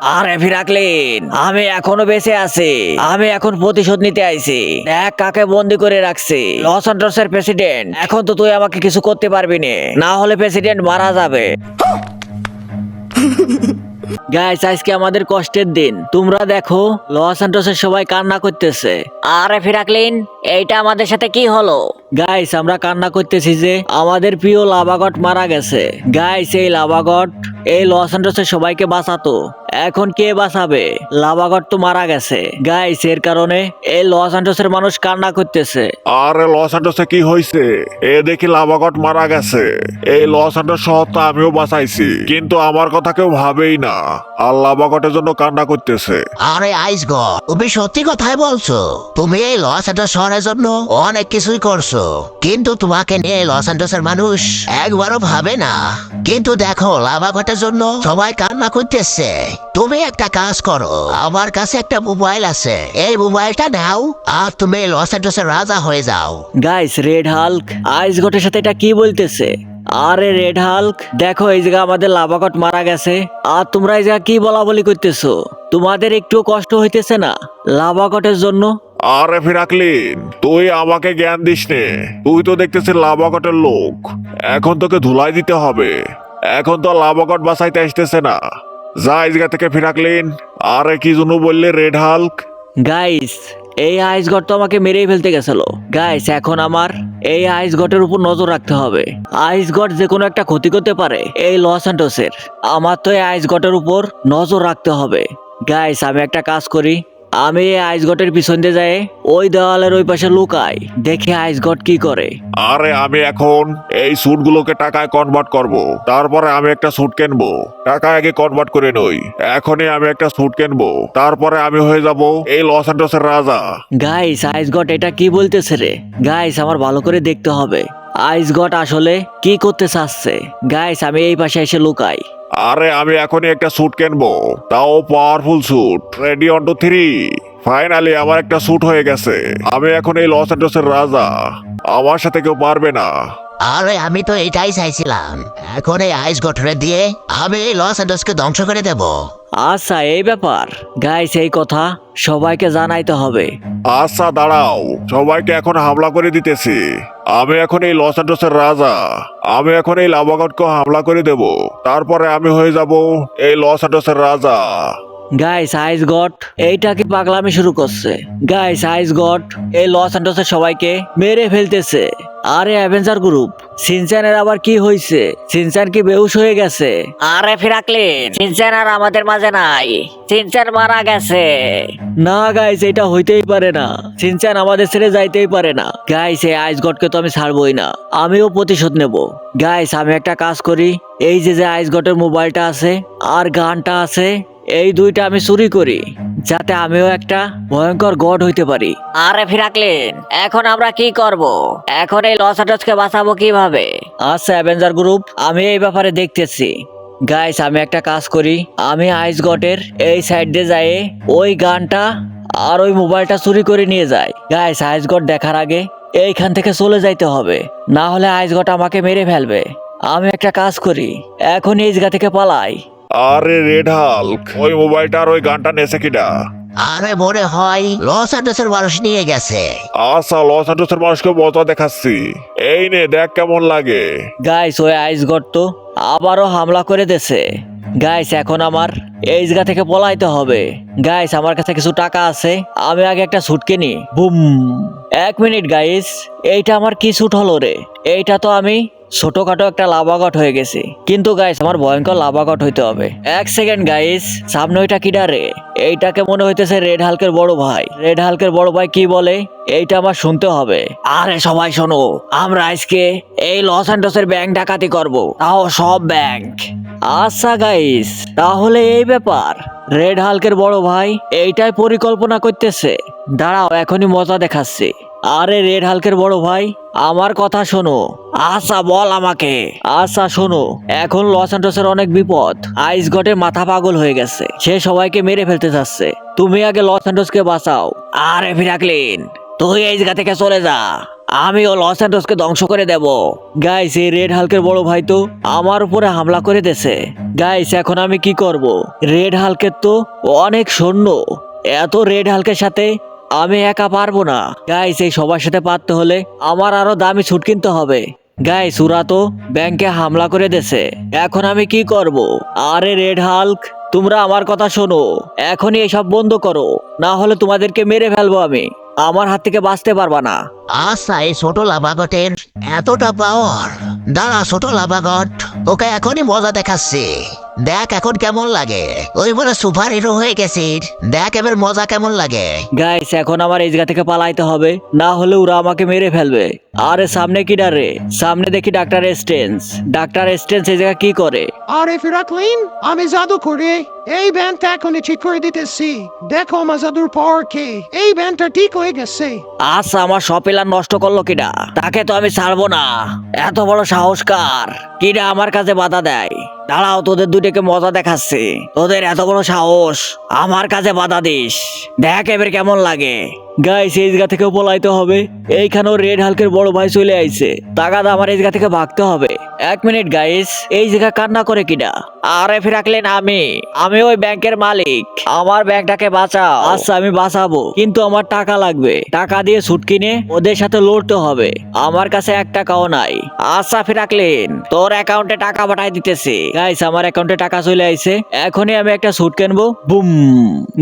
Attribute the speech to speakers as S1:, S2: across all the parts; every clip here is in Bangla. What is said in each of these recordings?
S1: আরে ফিরাকলিন আমি এখনও বেঁচে আছি। আমি এখন প্রতিশোধ নিতে আইছি। দেখ কাকে বন্দি করে রাখছি। লস অ্যান্ড্রসের প্রেসিডেন্ট। এখন তো তুই আমাকে কিছু করতে পারবি না। না হলে প্রেসিডেন্ট মারা যাবে। গাইস আজকে আমাদের কষ্টের দিন। তোমরা দেখো, লস অ্যান্ড্রসের সবাই কান্না করতেছে।
S2: আরে ফিরাকলিন এইটা আমাদের সাথে কি হলো?
S1: গাইস আমরা কান্না করতেছি যে আমাদের প্রিয় লাভাগট মারা গেছে। গাইস এই লাভাগট এই লস অ্যান্ড্রসের সবাইকে বাঁচাতো। এখন কে বাঁচাবে? লাভাগট তো মারা গেছে। গাইস এর কারণে এই লস অ্যান্ড্রসের মানুষ কান্না করতেছে।
S3: আরে লস অ্যান্ডোসে কি হয়েছে এ দেখি লাভাগট মারা গেছে। এই লস অ্যান্ডোস শহর তো আমিও বাঁচাইছি। কিন্তু আমার কথা কেউ ভাবেই না। আর লাভাগটের জন্য কান্না করতেছে।
S4: আরে আইস গো তুমি সত্যি কথাই বলছো। তুমি এই লস অ্যান্ডোস শহরের জন্য অনেক কিছুই করছ। কিন্তু তোমাকে নিয়ে লস অ্যান্ডোসের মানুষ একবারও ভাবে না। কিন্তু দেখো লাভাঘটের জন্য সবাই কান্না করতেছে। তুমি একটা কাজ করো। আমার কাছে একটা মোবাইল আছে। এই মোবাইলটা নাও আর তুমি লস অ্যান্ডোসের রাজা হয়ে যাও।
S1: গাইস রেড হাল্ক আইস গটের সাথে এটা কি বলতেছে? আরে রেড হাল্ক দেখো এই জায়গা আমাদের লাভাকট মারা গেছে। আর তোমরা এই জায়গা কি বলা বলি করতেছো? তোমাদের একটু কষ্ট হইতেছে না লাভাকটের জন্য?
S3: আরে ফিরাকলিন তুই আমাকে জ্ঞান দিস নে তুই তো দেখতেছিস লাভাগটের লোক। এখন তোকে ধুলাই দিতে হবে। এখন তো লাভাগট বাঁচাইতে আসতেছে না। জায়গা থেকে ফিরাকলিন আরে কি জন্য বললে রেড হাল্ক
S1: গাইস এই আইস গট তো আমাকে মেরেই ফেলতে গেছিল। গাইস এখন আমার এই আইস গটের উপর নজর রাখতে হবে। আইস গট যে কোনো একটা ক্ষতি করতে পারে, এই লস অ্যান্ডোসের আমার তো এই আইস গটের উপর নজর রাখতে হবে। গাইস আমি একটা কাজ করি। আমি এই আইস গটের পিছন দিয়ে যাই ওই দেওয়ালের ওই পাশে লুকাই দেখি আইস গট কি করে।
S3: আরে আমি এখন এই স্যুটগুলোকে টাকায় কনভার্ট করব তারপরে আমি একটা স্যুট কিনবো টাকা আগে কনভার্ট করে নই এখনই আমি একটা স্যুট কিনবো তারপরে আমি হয়ে যাব এই লস অ্যান্ডোসের রাজা।
S1: গাইস আইস গট এটা কি বলতেছে রে? গাইস আমার ভালো করে দেখতে হবে। আইস গট আসলে কি করতে চাচ্ছে? গাইস আমি এই পাশে এসে লুকাই।
S3: আরে আমি এখনই একটা স্যুট কিনবো। তাও powerful suit ready on two three finally আমার একটা স্যুট হয়ে গেছে। আমি এখন এই লস অ্যান্ডোসের রাজা। আমার সাথে কেউ পারবে না।
S4: আরে আমি তো এটাই চাইছিলাম। এখন এই আইস গঠরে দিয়ে আমি এই লস অ্যান্ডোসকে ধ্বংস করে দেবো।
S1: আচ্ছা এই ব্যাপার। গাইস এই কথা সবাইকে জানাইতে হবে।
S3: আচ্ছা দাঁড়াও। সবাইকে এখন হামলা করে দিতেছি। আমি এখন এই লস অ্যান্ডোসের রাজা। আমি এখন এই লাভাগটকে হামলা করে দেব। তারপরে আমি হয়ে যাব এই লস অ্যান্ডোসের রাজা।
S1: গাইস আইস গট এইটা কি পাগলামি শুরু করছে? গাইস আইস গট এই লস অ্যান্ডোসের সবাইকে মেরে ফেলতেছে। আরে অ্যাভেঞ্জার গ্রুপ সিনচানের আবার কি হয়েছে সিনচান কি বেহুশ হয়ে গেছে?
S2: আরে ফিরাকলিন সিনচান আর আমাদের মাঝে নাই। সিনচান মারা গেছে।
S1: না গাইস এটা হইতেই পারে না। সিনচান আমাদের ছেড়ে যাইতেই পারে না। গাইস এই আইস গটকে তো আমি ছাড়বই না। আমিও প্রতিশোধ নেব। গাইস আমি একটা কাজ করি। এই যে যে আইস গটের মোবাইলটা আছে আর গানটা আছে এই দুইটা আমি চুরি করি যাতে আমিও একটা ভয়ঙ্কর গড হইতে পারি।
S2: আরে ফিরাকলিন এখন আমরা কি করব? এখন এই লস অ্যান্ডোসকে বাঁচাবো কীভাবে?
S1: আচ্ছা অ্যাভেঞ্জার গ্রুপ আমি এই ব্যাপারে দেখতেছি। গাইস আমি একটা কাজ করি আমি আইস গটের এই সাইড দিয়ে যাই ওই গানটা আর ওই মোবাইলটা চুরি করে নিয়ে যাই। গাইস আইস গট দেখার আগে এইখান থেকে চলে যাইতে হবে না হলে আইস গট আমাকে মেরে ফেলবে। আমি একটা কাজ করি এখন এই জায়গা থেকে পালাই।
S3: আরে রেড হাল্ক ওই মোবাইলটা আর ওই গানটা নেছে কিনা?
S4: আরে মনে হয় লস অ্যান্ডোসের মানুষ নিয়ে গেছে।
S3: আচ্ছা লস অ্যান্ডোসের মানুষকে মজা দেখাচ্ছি। এই নে দেখ কেমন লাগে।
S1: গাইস ওই আইস গট তো আবারও হামলা করে দেছে গাইস এখন আমার এই জায়গা থেকে পলাইতে হবে। গাইস আমার কাছে কিছু টাকা আছে আমি আগে একটা স্যুট কিনি। বুম। এক মিনিট গাইস এইটা আমার কি স্যুট হলো রে? এইটা তো আমি ছোটখাটো একটা লাভাগট হয়ে গেছি। কিন্তু গাইস আমার ভয়ঙ্কর লাভাগট হইতে হবে। এক সেকেন্ড গাইস সামনে ওইটা কিডা রে? এইটাকে মনে হইতেছে রেড হালকের বড় ভাই। রেড হালকের বড় ভাই কি বলে? এইটা আমার শুনতে হবে। আরে সবাই শোনো, আমরা আজকে এই লস অ্যান্ডোসের ব্যাংক ডাকাতি করব। তাও সব ব্যাংক আচ্ছা গাইস তাহলে এই ব্যাপার। রেড হালকের বড় ভাই এইটাই পরিকল্পনা করতেছে। দাঁড়াও, এখনই মজা দেখাচ্ছি। আরে রেড হালকের বড় ভাই, আমার কথা শোনো। আচ্ছা বল আমাকে। আচ্ছা শোনো, এখন লস অ্যান্ডোসের অনেক বিপদ। আইস গটে মাথা পাগল হয়ে গেছে। সে সবাইকে মেরে ফেলতে চাচ্ছে তুমি আগে লস অ্যান্ডোসকে বাঁচাও। আরে ফিরাকলিন, তুই এই জায়গা থেকে চলে যা।
S2: আমিও লস অ্যান্ডোসকে ধ্বংস করে দেব।
S1: গাইস, এই রেড হালকের বড় ভাই তো আমার উপরে হামলা করে দেছে গাইস, এখন আমি কি করব? রেড হালকের তো অনেক সৈন্য। এত রেড হালকের সাথে আমি একা পারব না। গাইস এই সবার সাথে পারতে হলে আমার আরও দামি ছুট কিনতে হবে। গাইস ওরা তো ব্যাংকে হামলা করে দেছে এখন আমি কি করব? আরে রেড হাল্ক তোমরা আমার কথা শোনো। এখনই এসব বন্ধ করো। না হলে তোমাদেরকে মেরে ফেলব আমি। আমার হাত থেকে বাঁচতে পারবা না।
S4: আচ্ছা এই ছোট লাভাগটের এতটা পাওয়ার দাঁড়া, ছোট লাভাগট ওকে এখনই মজা দেখাচ্ছে। দেখ এখন কেমন লাগে। ওই বলে সুপার হিরো হয়ে গেছিস। দেখ এবার মজা কেমন লাগে।
S1: গাইস এখন আমার এই জায়গা থেকে পালাইতে হবে। না হলে ওরা আমাকে মেরে ফেলবে। আরে সামনে কি ডারে? সামনে দেখি ডাক্তার এস্টেন্স ডাক্তার এস্টেন্স এই জায়গা কি করে?
S5: আরে ফিরাকলিন আমি জাদু করে। এই ব্যান্ডটা এখন ঠিক করে দিতেছি। দেখো আমার জাদুর পাওয়ার কে। এই ব্যান্ডটা ঠিক হয়ে গেছে।
S1: আচ্ছা আমার সব প্ল্যান নষ্ট করল কিনা তাকে তো আমি ছাড়বো না। এত বড় সাহসকার। কিনা আমার কাছে বাধা দেয়। দাঁড়াও তোদের দুটোকে মজা দেখাচ্ছে। তোদের এত বড় সাহস। আমার কাছে বাধা দিস। দেখ এবার কেমন লাগে। গাইস এই জায়গা থেকে পলাইতে হবে। এইখানেও রেড হালকের বড় ভাই চলে আইছে। তাগাদ আমার এই জায়গা থেকে ভাগতে হবে। এক মিনিট গাইস এই জায়গা কান্না করে কিনা? আরে ফিরাকলেন আমি। আমি ওই ব্যাংকের মালিক। আমার ব্যাংকটাকে বাঁচাও। আচ্ছা আমি বাঁচাবো। কিন্তু আমার টাকা লাগবে। টাকা দিয়ে সুট কিনে ওদের সাথে লড়তে হবে। আমার কাছে এক টাকাও নাই। আচ্ছা ফিরাকলেন। তোর অ্যাকাউন্টে টাকা পাঠাই দিতেছি। গাইস আমার অ্যাকাউন্টে টাকা চলে আইছে। এখনই আমি একটা সুট কিনবো। বুম।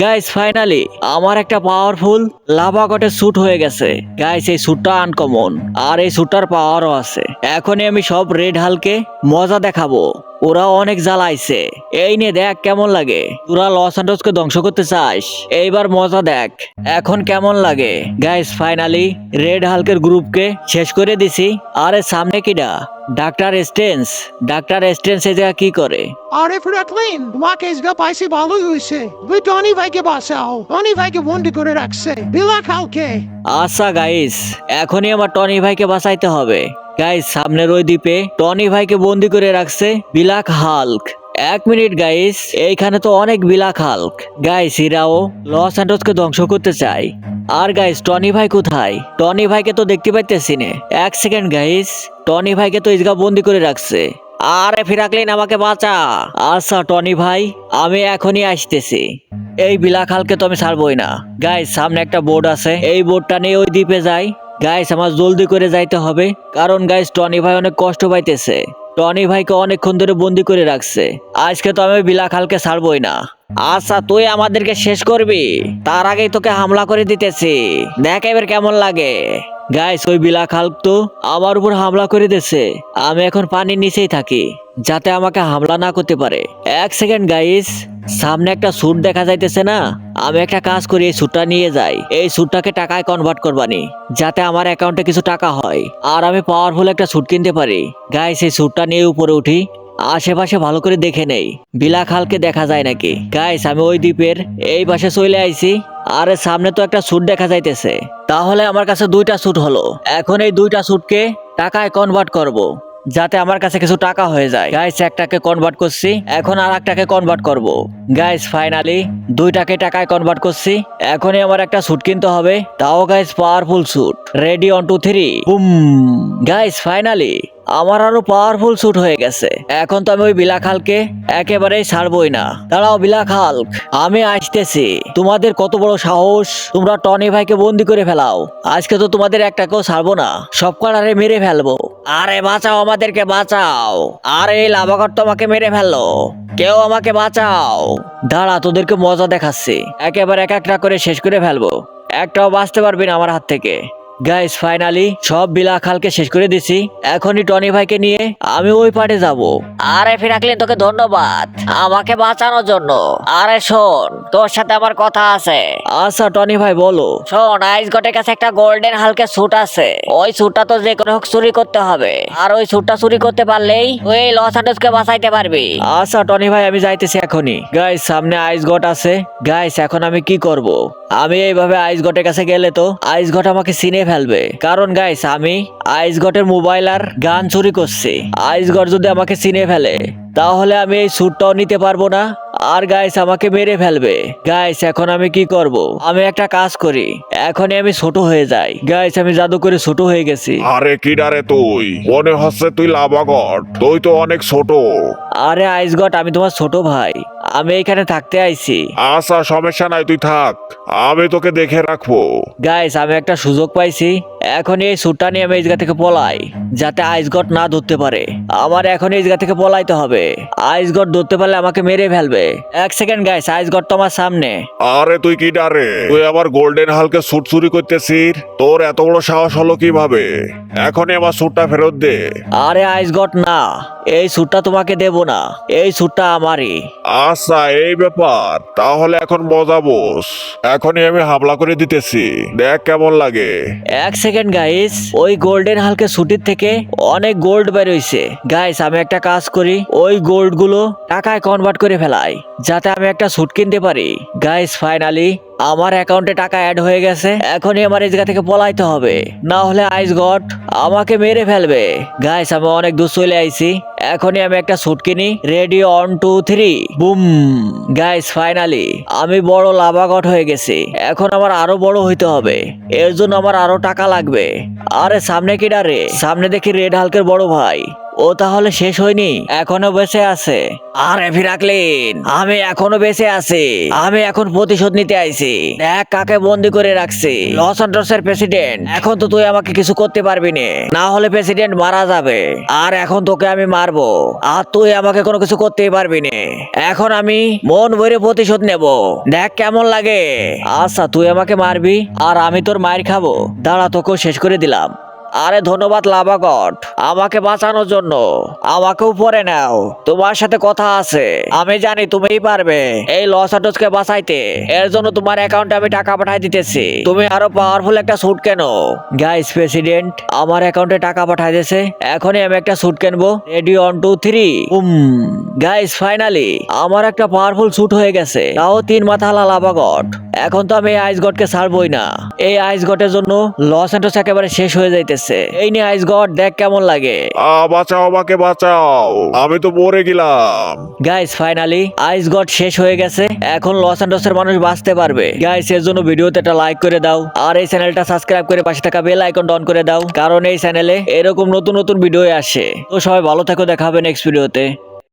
S1: গাইস ফাইনালি আমার একটা পাওয়ারফুল লাভা গটের স্যুট হয়ে গেছে। গাইস এই স্যুটটা আনকমন আর এই স্যুটটার পাওয়ারও আছে। এখনই আমি সব রেড হালকে মজা দেখাবো। ওরা অনেক জ্বালাইছে। এই নে দেখ কেমন লাগে। তোরা লস অ্যান্ডোসকে ধ্বংস করতে চাস। এইবার মজা দেখ এখন কেমন লাগে। গাইস ফাইনালি রেড হালকের গ্রুপকে শেষ করে দিছি। আরে সামনে কিডা? ডাক্তার স্টেন্স ডাক্তার স্টেন্স এই জায়গা কি করে?
S5: আরে ফিরাকলিন তোমাকে ইসগা পাইছি ভালোই হয়েছে। তুই টনি ভাইকে বাঁচাও। টনি ভাইকে বন্দি করে রাখছে। বিলা খালকে
S1: আচ্ছা গাইস এখনই আমার টনি ভাইকে বাঁচাইতে হবে। গাইস সামনের ওই দ্বীপে টনি ভাইকে বন্দি করে রাখছে বিলাক হাল্ক। এক মিনিট গাইস এইখানে তো অনেক বিলাক হাল্ক। গাইস এরাও লস অ্যান্ডোসকে ধ্বংস করতে চায়। আর গাইস টনি ভাই কোথায়? টনি ভাইকে তো দেখতে পাইতেছি না। এক সেকেন্ড গাইস টনি ভাইকে তো ইসগা বন্দি করে রাখছে। আরে, ফিরাকলিন, আমাকে বাঁচা। আচ্ছা টনি ভাই, আমি এখনই আসতেছি। এই বিলাখালকে তো আমি ছাড়বই না। গাইস সামনে একটা বোর্ড আছে। এই বোর্ডটা নিয়ে ওই দ্বীপে যাই। গাইস আমার জলদি করে যাইতে হবে, কারণ গাইস টনি ভাই অনেক কষ্ট পাইতেছে। টনি ভাইকে অনেকক্ষণ ধরে বন্দি করে রাখছে। আজকে তো আমি বিলাখালকে ছাড়বই না। আচ্ছা তুই আমাদেরকে শেষ করবি? তার আগেই তোকে হামলা করে দিতেছি। দেখ এবার কেমন লাগে। গাইস ওই বিলাখাল তো আমার উপর হামলা করে দিছে আমি এখন পানির নিচেই থাকি, যাতে আমাকে হামলা না করতে পারে। এক সেকেন্ড গাইস সামনে একটা স্যুট দেখা যাইতেছে না। আমি একটা কাজ করি, এই স্যুটটা নিয়ে যাই। এই স্যুটটাকে টাকায় কনভার্ট করবানি, যাতে আমার অ্যাকাউন্টে কিছু টাকা হয়। আর আমি পাওয়ারফুল একটা স্যুট কিনতে পারি। গাইস এই স্যুটটা নিয়ে উপরে উঠি। আশেপাশে ভালো করে দেখে নেই। বিলাখালকে দেখা যায় নাকি? গাইস আমি ওই দ্বীপের এই পাশে চলে আইছি। আরে, সামনে তো একটা স্যুট দেখা যাইতেছে। তাহলে আমার কাছে দুইটা স্যুট হলো। এখন এই দুইটা স্যুটকে টাকায় কনভার্ট করব। যাতে আমার কাছে কিছু টাকা হয়ে যায়। গাইস একটাকে কনভার্ট করছি। এখন আর একটাকে কনভার্ট করব। গাইস ফাইনালি দুইটাকে টাকায় কনভার্ট করছি। এখনই আমার একটা স্যুট কিনতে হবে। তাও guys powerful suit ready on two three boom guys finally আমার আরও পাওয়ারফুল স্যুট হয়ে গেছে। এখন তো আমি ওই বিলাখালকে একেবারেই ছাড়বই না। দাঁড়াও বিলাখাল আমি আসতেছি। তোমাদের কত বড় সাহস, তোমরা টনি ভাইকে বন্দি করে ফেলাও। আজকে তো তোমাদের একটাকেও ছাড়বো না, সব কটারে মেরে ফেলব। আরে বাঁচাও আমাদেরকে, বাঁচাও। আরে এই লাভাগর তো আমাকে মেরে ফেলল। কেউ আমাকে বাঁচাও। দাঁড়া, তোদেরকে মজা দেখাচ্ছি। একেবারে এক একটা করে শেষ করে ফেলব। একটাও বাঁচতে পারবি না আমার হাত থেকে। গাইস ফাইনালি সব বিলাখালকে শেষ করে দিছি। এখনই টনি ভাইকে নিয়ে আমি ওই পারে যাব।
S2: আরে ফিরাকলিন, তোকে ধন্যবাদ। আমাকে বাঁচানোর জন্য। আরে শোন, তোর সাথে আমার কথা আছে।
S1: আচ্ছা টনি ভাই, বলো।
S2: শোন আইস গটের কাছে একটা গোল্ডেন হালকে স্যুট আছে। ওই স্যুটটা তো যে কোনো হোক চুরি করতে হবে। আর ওই স্যুটটা চুরি করতে পারলেই ওই লস অ্যান্ডোসকে বাঁচাইতে পারবি।
S1: আচ্ছা টনি ভাই, আমি যাইতেছি এখনই। গাইস সামনে আইস গট আছে। গাইস এখন আমি কি করব? আমি এইভাবে আইস গটের কাছে গেলে তো আইস গট আমাকে ফেলবে। কারণ গাইস আমি আইস গটের মোবাইল আর গান চুরি করছি। আইস গট যদি আমাকে চিনে ফেলে, তাহলে আমি এই স্যুটটাও নিতে পারব না। আর গাইস আমাকে মেরে ফেলবে। গাইস এখন আমি কি করব? আমি একটা কাজ করি। এখনই আমি ছোট হয়ে যাই। গাইস আমি জাদু করে ছোট হয়ে গেছি।
S3: আরে কি ডারে তুই? মনে হচ্ছে তুই লাভাগট তুই তো অনেক ছোট।
S1: আরে আইস গট আমি তোমার ছোট ভাই। আমি এখানে থাকতে আইছি।
S3: আচ্ছা সমস্যা নাই তুই থাক। আমি তোকে দেখে রাখব।
S1: গাইস আমি একটা সুযোগ পাইছি। এখন এই স্যুটটা নিয়ে আমি এই জায়গা থেকে পলাই যাতে আইস গট না ধরতে পারে। আমার এখন এই জায়গা থেকে পলাইতে হবে। আইস গট ধরতে পারলে আমাকে মেরে ফেলবে। এক সেকেন্ড গাইস আইস গট তো আমার সামনে।
S3: আরে তুই কি ডারে? তুই আবার গোল্ডেন হালকে স্যুট চুরি করতেছিস? তোর এত বড় সাহস হলো কীভাবে? এখনই আমার স্যুটটা ফেরত দে।
S1: আরে আইস গট না। এই স্যুটটা তোমাকে দেব না। এই স্যুটটা আমারই।
S3: আচ্ছা এই ব্যাপার। তাহলে এখন মজা বোস। এখনই আমি হামলা করে দিতেছি। দেখ কেমন লাগে।
S1: এক সেকেন্ড গাইস ওই গোল্ডেন হালকে সুটির থেকে অনেক গোল্ড বের হইছে গাইস আমি একটা কাজ করি। ওই গোল্ডগুলো টাকায় কনভার্ট করে ফেলাই যাতে আমি একটা স্যুট কিনতে পারি। গাইস ফাইনালি আমার অ্যাকাউন্টে টাকা অ্যাড হয়ে গেছে, এখনই আমার এই জায়গা থেকে পলাইতে হবে। না হলে আইস গড, আমাকে মেরে ফেলবে। গাইস আমি অনেক দূর চলে আইছি। এখনই আমি একটা স্যুট কিনি ready on two three boom. Guys finally আমি বড় লাভাগট হয়ে গেছি। এখন আমার আরও বড় হইতে হবে। এর জন্য আমার আরও টাকা লাগবে। আরে, সামনে কি ডারে সামনে দেখি রেড হালকের বড় ভাই। ও তাহলে শেষ হয়নি, এখনও বেঁচে আছে। আরে ফিরাকলিন, আমি এখনও বেঁচে আছি। আমি এখন প্রতিশোধ নিতে আইছি। দেখ কাকে বন্দি করে রাখছি। লস অ্যান্ড্রসের প্রেসিডেন্ট, এখন তো তুই আমাকে কিছু করতে পারবি না। না হলে প্রেসিডেন্ট মারা যাবে। আর এখন তোকে আমি মারবো। আর তুই আমাকে কোনো কিছু করতেই পারবি না। এখন আমি মন ভরে প্রতিশোধ নেব। দেখ কেমন লাগে। আচ্ছা তুই আমাকে মারবি, আর আমি তোর মায়ের খাব। দাঁড়া, তোকেও শেষ করে দিলাম। আরে ধন্যবাদ লাভাগট আমাকে বাঁচানোর জন্য। আমাকে পরে নাও। তোমার সাথে কথা আছে। আমি জানি তুমিই পারবে এই লস অ্যান্ডোসকে বাঁচাইতে। এর জন্য তোমার অ্যাকাউন্টে আমি টাকা পাঠাই দিতেছি। তুমি আরও পাওয়ারফুল একটা স্যুট কেন। গাইস প্রেসিডেন্ট আমার অ্যাকাউন্টে টাকা পাঠাই দিয়েছে এখনই আমি একটা স্যুট কিনবো। Ready on two three um guys finally আমার একটা পাওয়ারফুল স্যুট হয়ে গেছে। তাও তিন মাথা লাভাগট এখন তো আমি এই আইস গডকে ছাড়বই না। এই আইস গডের জন্য লস অ্যান্ডোস একেবারে শেষ হয়ে যাইতেছে। এই নিয়ে আইস গড দেখ কেমন লাগে।
S3: আ বাঁচাও আমাকে বাঁচাও। আমি তো মরে গেলাম।
S1: গাইস ফাইনালি আইস গড শেষ হয়ে গেছে। এখন লস অ্যান্ডসের মানুষ বাঁচতে পারবে। গাইস এর জন্য ভিডিওতে একটা লাইক করে দাও। আর এই চ্যানেলটা সাবস্ক্রাইব করে পাশে থাকা বেল আইকন অন করে দাও। কারণ এই চ্যানেলে এরকম নতুন নতুন ভিডিও আসে। তো সবাই ভালো থাকো দেখা হবে নেক্সট ভিডিওতে